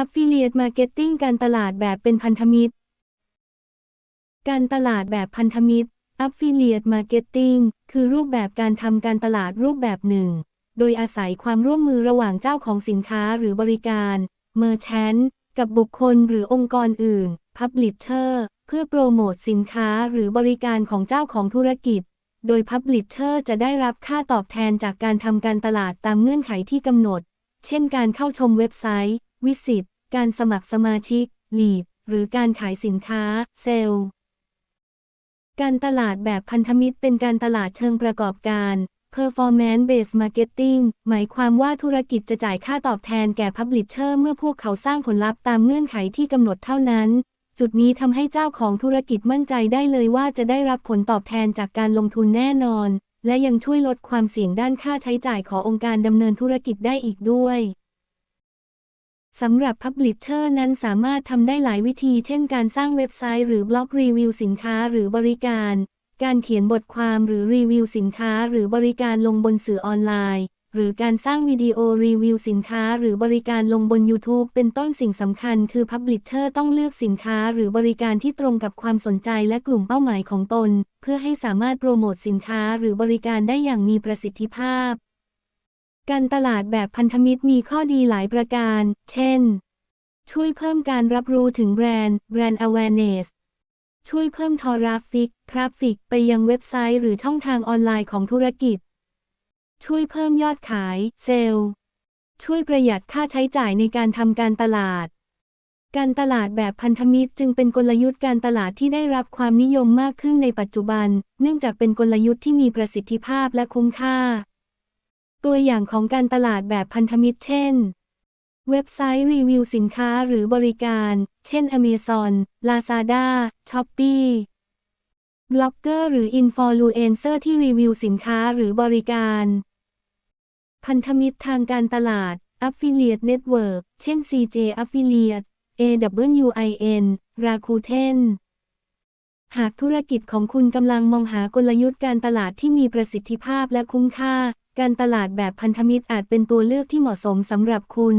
Affiliate Marketing การตลาดแบบเป็นพันธมิตร การตลาดแบบพันธมิตร Affiliate Marketing คือรูปแบบการทำการตลาดรูปแบบหนึ่ง โดยอาศัยความร่วมมือระหว่างเจ้าของสินค้าหรือบริการ Merchant กับบุคคลหรือองค์กรอื่น Publisher เพื่อโปรโมทสินค้าหรือบริการของเจ้าของธุรกิจ โดย Publisher จะได้รับค่าตอบแทนจากการทำการตลาดตามเงื่อนไขที่กำหนด เช่นการเข้าชมเว็บไซต์ วิสิตการสมัครสมาชิก ลีด หรือการขายสินค้า เซลล์ การตลาดแบบพันธมิตรเป็นการตลาดเชิงประกอบการ performance based marketing หมายความว่าธุรกิจจะจ่ายค่าตอบแทนแก่ publisher เมื่อพวกเขาสร้างผลลัพธ์ตามเงื่อนไขที่กำหนดเท่านั้น จุดนี้ทำให้เจ้าของธุรกิจมั่นใจได้เลยว่าจะได้รับผลตอบแทนจากการลงทุนแน่นอน และยังช่วยลดความเสี่ยงด้านค่าใช้จ่ายขององค์การดำเนินธุรกิจได้อีกด้วย สำหรับ Publisher นั้นสามารถทำได้หลายวิธี เช่นการสร้างเว็บไซต์หรือบล็อกรีวิวสินค้าหรือบริการ การเขียนบทความหรือรีวิวสินค้าหรือบริการลงบนสื่อออนไลน์ หรือการสร้างวิดีโอรีวิวสินค้าหรือบริการลงบน YouTube เป็นต้นสิ่งสำคัญคือ Publisher ต้องเลือกสินค้าหรือบริการที่ตรงกับความสนใจและกลุ่มเป้าหมายของตน เพื่อให้สามารถโปรโมทสินค้าหรือบริการได้อย่างมีประสิทธิภาพ การตลาดแบบพันธมิตรมีข้อดีหลายประการ เช่น ช่วยเพิ่มการรับรู้ถึงแบรนด์ Brand Awareness ช่วยเพิ่มทอราฟิกทราฟิกไปยังเว็บไซต์หรือช่องทางออนไลน์ของธุรกิจ ช่วยเพิ่มยอดขาย เซลล์ ช่วยประหยัดค่าใช้จ่ายในการทำการตลาด การตลาดแบบพันธมิตรจึงเป็นกลยุทธ์การตลาดที่ได้รับความนิยมมากขึ้นในปัจจุบัน เนื่องจากเป็นกลยุทธ์ที่มีประสิทธิภาพและคุ้มค่า ตัวอย่างของการตลาดแบบพันธมิตรเช่น เว็บไซต์รีวิวสินค้าหรือบริการ เช่น Amazon Lazada Shopee บล็อกเกอร์หรืออินฟลูเอนเซอร์ที่รีวิวสินค้าหรือบริการ พันธมิตรทางการตลาด Affiliate Network เช่น CJ Affiliate AWIN Rakuten หากธุรกิจของคุณกำลังมองหากลยุทธ์การตลาดที่มีประสิทธิภาพและคุ้มค่า การตลาดแบบพันธมิตรอาจเป็นตัวเลือกที่เหมาะสมสำหรับคุณ